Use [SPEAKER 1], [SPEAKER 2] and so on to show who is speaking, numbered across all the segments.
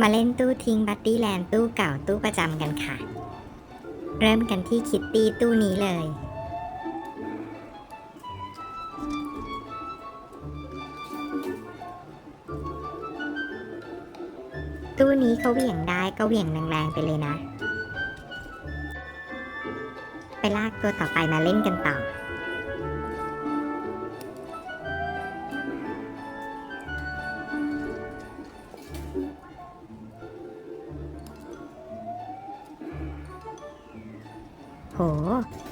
[SPEAKER 1] มาเล่นตู้ทิ้งบัตตี้แลนด์ตู้เก่าตู้ประจำกันค่ะ เริ่มกันที่คิตตี้ตู้นี้เลย ตู้นี้เขาเหวี่ยงได้ก็เหวี่ยงแรงๆไปเลยนะ ไปลากตัวต่อไปมาเล่นกันต่อ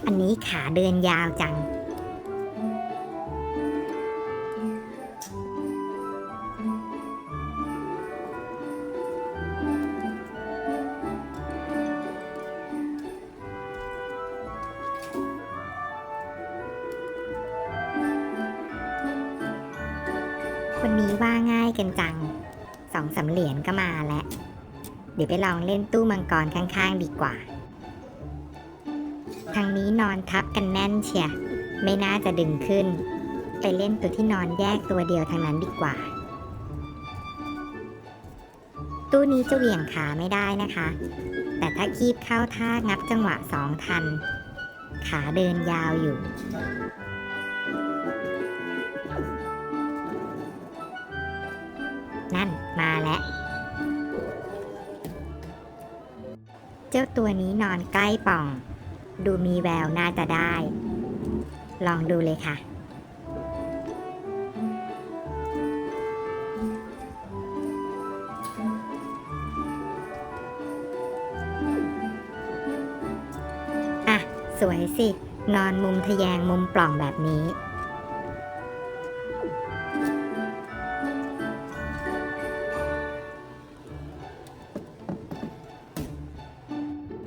[SPEAKER 1] อันนี้ขาเดินยาวจัง คนนี้ว่าง่ายกันจัง สองสามเหรียญก็มาแล้ว เดี๋ยวไปลองเล่นตู้มังกรข้างๆ ดีกว่า ทางนี้นอนทับกันแน่นเชียไม่น่าจะดึงขึ้น ไปเล่นตัวที่นอนแยกตัวเดียวทางนั้นดีกว่า ตู้นี้จะเหวี่ยงขาไม่ได้นะคะ แต่ถ้าคีบเข้าท่างับจังหวะสองทัน ขาเดินยาวอยู่นั่นมาแล้ว เจ้าตัวนี้นอนใกล้ป่อง ดูมีแววน่าจะได้ ลองดูเลยค่ะ อะ สวยสิ นอนมุมทะแยงมุมปล่องแบบนี้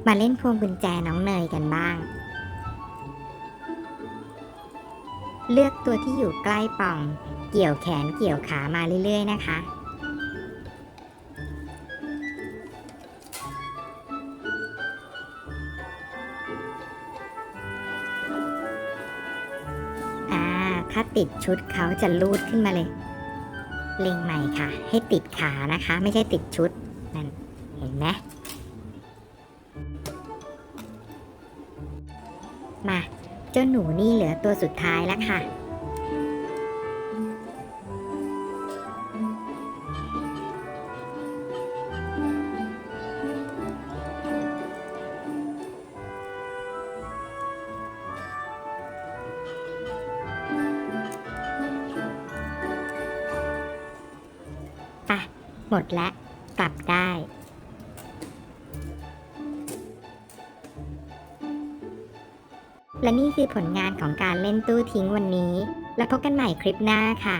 [SPEAKER 1] มาเล่นพวงกุญแจน้องเนยกันบ้าง เลือกตัวที่อยู่ใกล้ป่อง เกี่ยวแขนเกี่ยวขามาเรื่อยๆ นะคะอ่าถ้าติดชุดเขาจะลูดขึ้นมาเลย เล็งใหม่ค่ะ ให้ติดขานะคะ ไม่ใช่ติดชุดนั่นเห็นไหม มา เจ้าหนูนี่เหลือตัวสุดท้ายแล้วค่ะอะหมดแล้ว กลับได้ และนี่คือผลงานของการเล่นตู้ทิ้งวันนี้ แล้วพบกันใหม่คลิปหน้าค่ะ